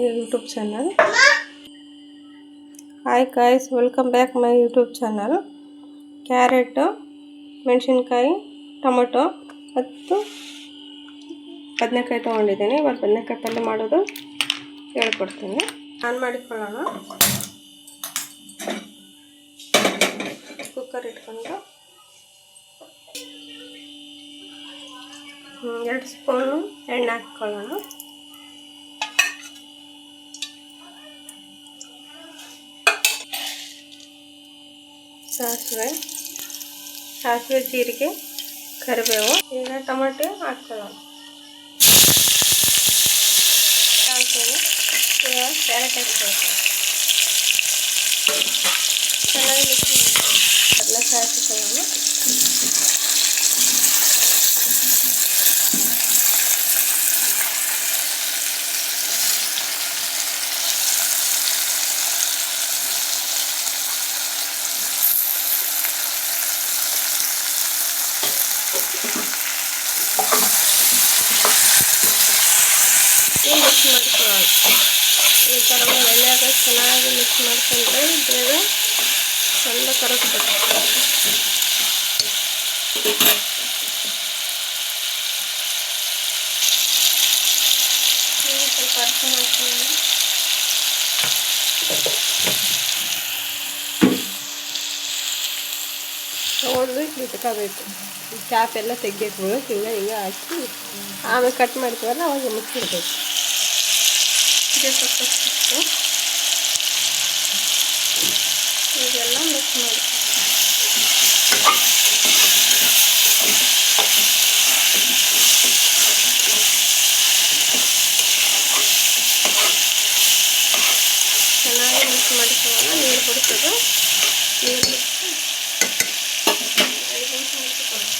YouTube channel. Hi guys welcome back my YouTube channel. Carrot ಮೆಣಸಿನ್ಕಾಯಿ, tomato ಮತ್ತು ಬದನೆಕಾಯಿ ತೊಗೊಂಡಿದ್ದೀನಿ. ಇವಾಗ ಬದನೆಕಾಯಿ ಪಲ್ಯ ಮಾಡೋದು ಹೇಳ್ಕೊಡ್ತೀನಿ. ಆನ್ ಮಾಡಿಕೊಳ್ಳೋಣ. ಕುಕ್ಕರ್ ಇಟ್ಕೊಂಡು. ಎರಡು ಸ್ಪೂನು ಎಣ್ಣೆ ಹಾಕ್ಕೊಳ್ಳೋಣ. ಸಾಸಿವೆ. ಸಾಸಿವೆ ಜೀರಿಗೆ, ಕರಿಬೇವು ಈಗ ಟೊಮೆಟೊ ಹಾಕ್ಕೊಳ್ಳೋಣ ಹಾಕ್ತೀನಿ ಈಗ ಕ್ಯಾರೆಟ್ ಹಾಕ್ಕೊಳ್ಳೋಣ ಚೆನ್ನಾಗಿ ಮಿಕ್ಸ್ ಮಾಡಿ ಕಡಲೆಕಾಯಿ ಹಾಕಿಕೊಳ್ಳೋಣ ಮಿಕ್ಸ್ ಮಾಡ್ಕೊಳ್ಳೋಣ ಈ ಥರ ಎಣ್ಣೆಯಾಗ ಚೆನ್ನಾಗಿ ಮಿಕ್ಸ್ ಮಾಡ್ಕೊಂಡ್ರೆ ಬೇಗ ಚಂದ ಕರಗ್ತದೆ ಸ್ವಲ್ಪ ಅರ್ಥ ಮಾಡ್ಕೊಳ್ಳೋಣ ತಗೊಂಡು ಈ ಕ್ಯಾಪ್ ಎಲ್ಲ ತೆಗಿಬೇಕು ಹಿಂಗೆ ಹಿಂಗೆ ಹಾಕಿ ಆಮೇಲೆ ಕಟ್ ಮಾಡ್ತೀವಲ್ಲ, ಅವಾಗ ಮುಚ್ಚಿಡ್ಬೇಕು. ಇದೆಲ್ಲ ಮಿಕ್ಸ್ ಮಾಡಿ ಚೆನ್ನಾಗಿ ಮಿಕ್ಸ್ ಮಾಡಿಕೊಳ್ಳೋಣ ನೀರು ಬಿಡ್ತದೆ ನೀರು ಬಿಟ್ಟು ಐದು ನಿಮಿಷ ಮುಚ್ಚಿಕೊಳ್ಳೋಣ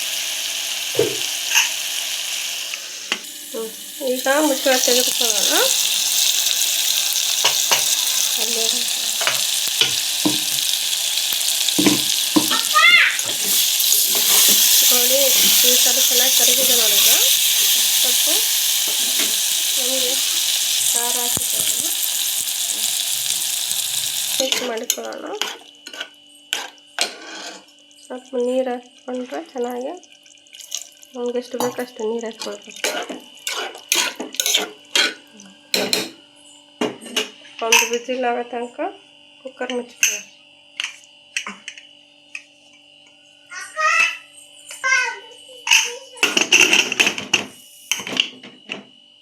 ಈಗ ಮುಚ್ಚಳ ತೆಗೆದುಕೊಳ್ಳೋಣ ನೋಡಿ ಈ ಥರ ಚೆನ್ನಾಗಿ ಕರಗಿದೆ ನೋಡಿ ಸ್ವಲ್ಪ ನಮಗೆ ಖಾರ ಹಾಕಿಕೊಳ್ಳೋಣ ಮಿಕ್ಸ್ ಮಾಡಿಕೊಳ್ಳೋಣ ಸ್ವಲ್ಪ ನೀರು ಹಾಕ್ಕೊಂಡ್ರೆ ಚೆನ್ನಾಗಿ ನಮ್ಗೆ ಎಷ್ಟು ಬೇಕಷ್ಟು ನೀರು ಹಾಕ್ಕೊಳ್ಬೇಕು ಒಂದು ಬಿಸಿಲ್ ಆಗೋ ತನಕ ಕುಕ್ಕರ್ ಮುಚ್ಕೊಳ್ಳಿ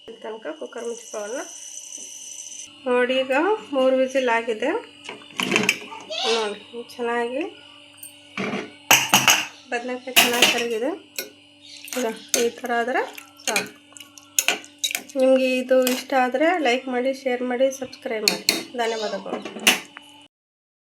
ತನಕ ಕುಕ್ಕರ್ ಮುಚ್ಕೊಳ್ಳೋಣ ನೋಡಿ ಈಗ ಮೂರು ವಿಸಿಲ್ ಆಗಿದೆ ನೋಡಿ ಚೆನ್ನಾಗಿ ಬದನೆಕಾಯಿ ಚೆನ್ನಾಗಿ ಕರಗಿದೆ ಈಗ ಈ ಥರ ಆದರೆ ಸಾಕು ನಿಮಗೆ ಇದು ಇಷ್ಟ ಆದರೆ ಲೈಕ್ ಮಾಡಿ ಶೇರ್ ಮಾಡಿ ಸಬ್ಸ್ಕ್ರೈಬ್ ಮಾಡಿ. ಧನ್ಯವಾದಗಳು.